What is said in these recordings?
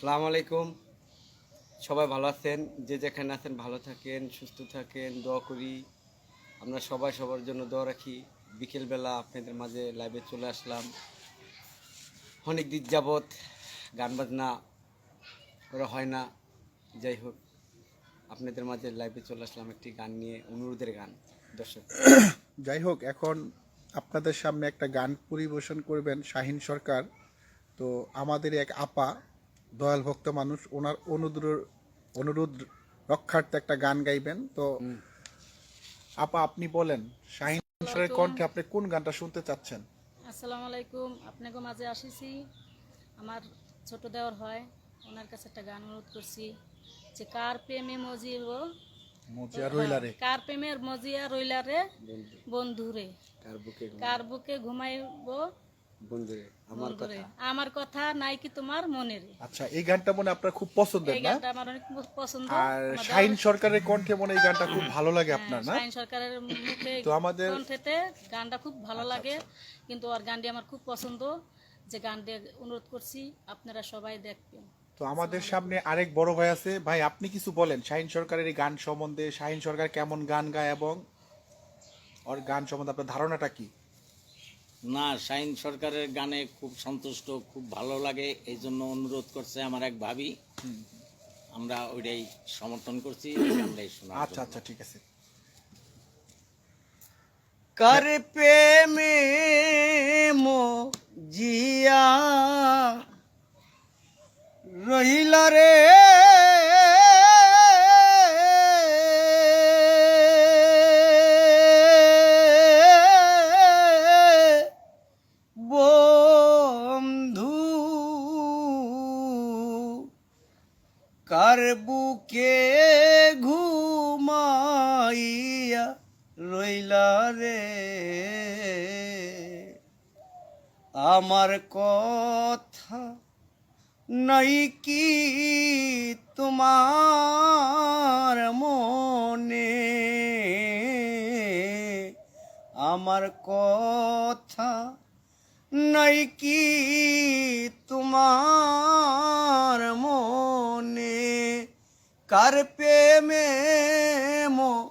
সালাম আলাইকুম। সবাই ভালো আছেন? যে যেখানে আছেন ভালো থাকেন, সুস্থ থাকেন, দোয়া করি। আমরা সবাই সবার জন্য দোয়া রাখি। বিকেলবেলা আপনাদের মাঝে লাইভে চলে আসলাম। অনেক দিন যাবৎ গান বাজনা ওরা হয় না। যাই হোক, আপনাদের মাঝে লাইভে চলে আসলাম একটি গান নিয়ে, অনুরোধের গান। দর্শক। যাই হোক, এখন আপনাদের সামনে একটা গান পরিবেশন করবেন শাহিন সরকার। তো আমাদের এক আপা দয়াল ভক্ত মানুষ ওনার অনুরোধ অনুরোধ রক্ষার্থে একটা গান গাইবেন। তো আপা আপনি বলেন শাহিন সরকারের কণ্ঠে আপনি কোন গানটা শুনতে চাচ্ছেন? আসসালামু আলাইকুম। আপনাকে মাঝে আসিছি। আমার ছোট দেওয়ার হয় ওনার কাছে একটা গান অনুরোধ করছি যে কার প্রেমে মজিব মজিয়া রইলারে কার প্রেমের মজিয়া রইলারে বন্ধু। বন্ধুরে কার বুকে কার বুকে ঘুমাইব বন্ধুরে আমার কথা। আমার কথা নাই কি তোমার আচ্ছা এই গানটা মনে আপনার খুব পছন্দের এই গানটা আমার অনেক পছন্দ। আর আমার সরকারের কণ্ঠে মনে এই গানটা খুব ভালো লাগে আপনার না? হ্যাঁ, সরকারের মুখে তো আমাদের- আচ্ছা, কণ্ঠেতে গানটা খুব ভালো লাগে কিন্তু ওর গানটি আমার খুব পছন্দ। যে গানটি অনুরোধ করছি আপনারা সবাই দেখবেন। তো আমাদের সামনে আরেক বড় ভাই আছে। ভাই আপনি কিছু বলেন শাহিন সরকারের এই গান সম্বন্ধে শাহিন সরকার কেমন গান গায় এবং ওর গান সম্বন্ধে আপনার ধারণাটা কি? না শাহিন সরকারের গানে খুব সন্তুষ্ট খুব ভালো লাগে এই জন্য অনুরোধ করছে আমার এক ভাবি। আমরা ওইটাই সমর্থন করছি গানটাই শোনা আচ্ছা আচ্ছা ঠিক আছে। কার প্রেমে মো জিয়া রহিলা রে? আমার কথা নাই কি তোমার মনে? আমার কথা নাই কি তোমার মনে? কার প্রেমে মো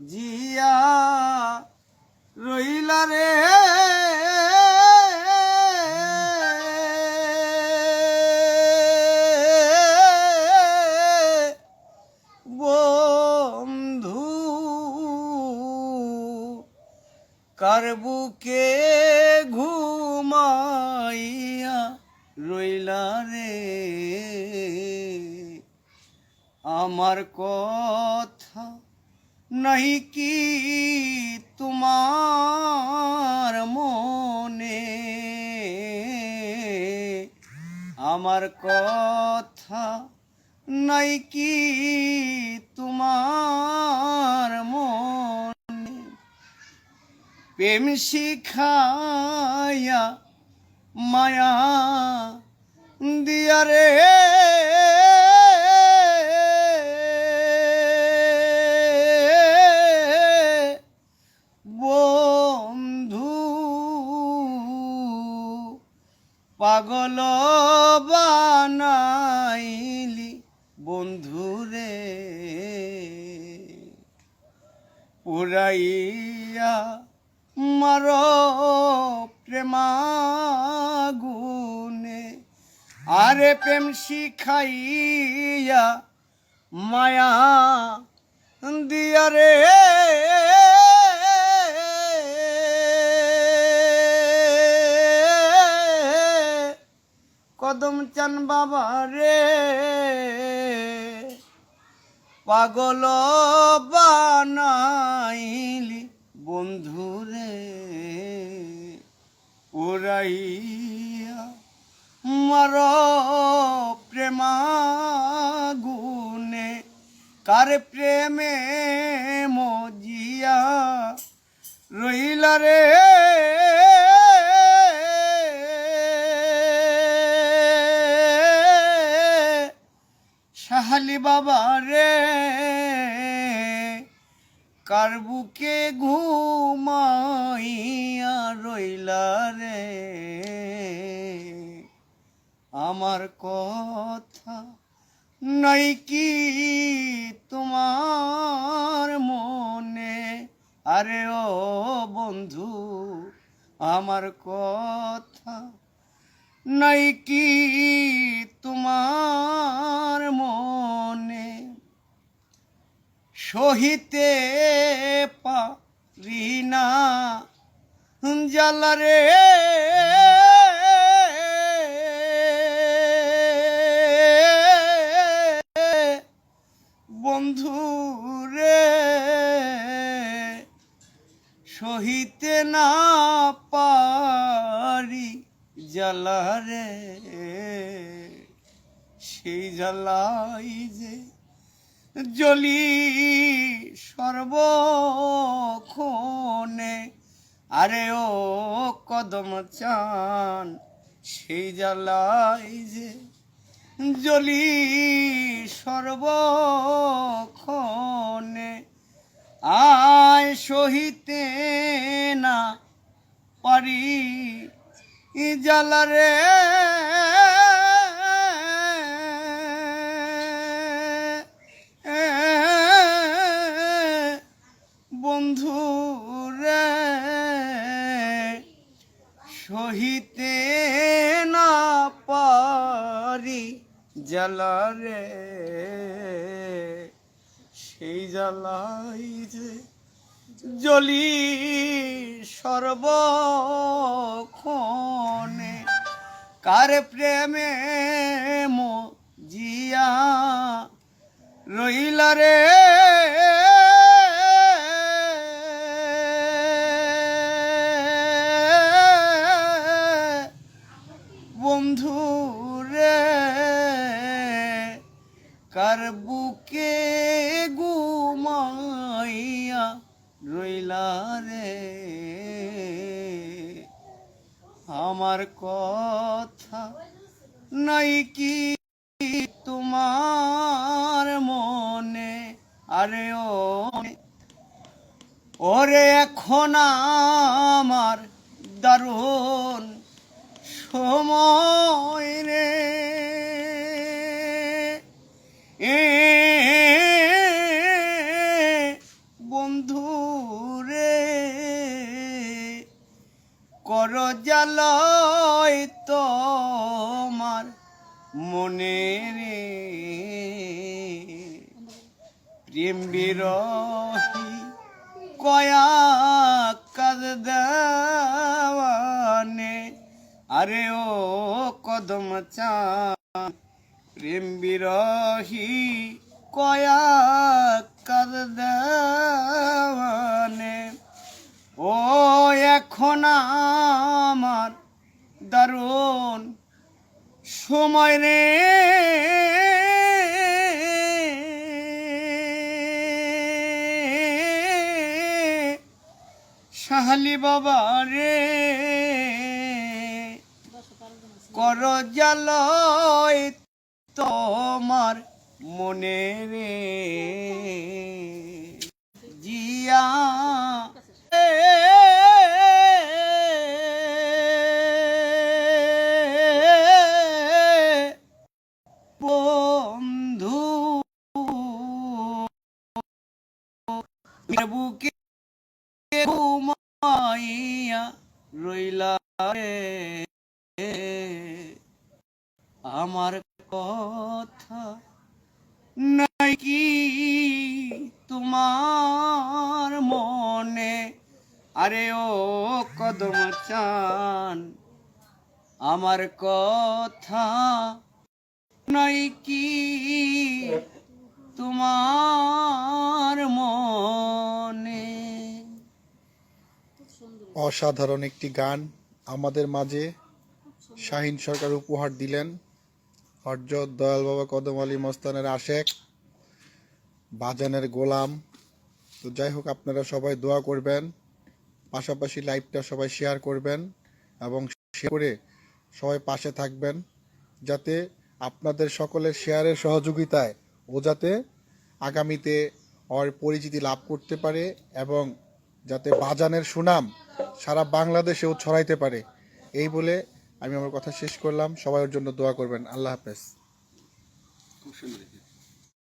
জিয়া রইলা রে? কার বুকে ঘুমাইয়া রইলা রে? আমার কথা নাই কি তোমার মনে? আমার কথা নাই কি তোমার প্রেম শিখায়া মায়া দিয়া রে। বন্ধু পাগল বানাইলি বন্ধুরে পুরাইয়া মার প্রেমাগুনে আরে প্রেম শিখাইয়া মায়া দিয়া রে। কদম চান বাবা রে। পাগল বানাইলি বন্ধুরে। উড়াইয়া মার প্রেমাগুনে কার প্রেমে মজিয়া রইলা রে। শাহালি বাবা রে। কার বুকে ঘুমাইয়া রইলা রে। আমার কথা নাই কি তোমার মনে? আরে ও বন্ধু, আমার কথা নাই কি তোমার মনে? সহিতে পারি না। জ্বালারে বন্ধু রে সহিতে না পারি জ্বালারে সেই জ্বালাই যে জলি সর্বক্ষণে। আরে ও কদম চান সেই জ্বালাই যে জলি সর্বক্ষণে। আয় সহিতে না পারি জ্বালারে জ্বালারে সেই জ্বালাই যে জলি সর্বক্ষণে। কার প্রেমে জিয়া রইলা রে? নাই কি তোমার মনে? আরে ও ওরে এখন আমার দারুণ সময় রে। এ কয়া কাজ দেওয়ানে। আরে ও কদম চান, প্রেম কয়া কাজ দেওয়ানে। ও এখন আমার দারুণ সময় রে। সাহালি বাবা রে? কর তোমার মনে রে। জিয়া বন্ধু বুকে ঘুমাইয়া রইলা আমার কথা নাই কি তোমার মনে? আরে ও কদম চান, আমার কথা নাই কি তোমার মনে? অসাধারণ একটি গান আমাদের মাঝে। শাহিন সরকার উপহার দিলেন। হরজত দয়াল বাবা কদম আলী মস্তানের আশেক। বাজানের গোলাম। তো যাই হোক, আপনারা সবাই দোয়া করবেন। পাশাপাশি লাইভটা সবাই শেয়ার করবেন এবং শেয়ার করে সবাই পাশে থাকবেন, যাতে আপনাদের সকলের শেয়ারের সহযোগিতায় ও যাতে আগামীতে ওর পরিচিতি লাভ করতে পারে এবং যাতে বাজানের সুনাম সারা বাংলাদেশেও ছড়াইতে পারে। এই বলে আমি আমার কথা শেষ করলাম। সবাই ওর জন্য দোয়া করবেন। আল্লাহ হাফেজ। খুব সুন্দর।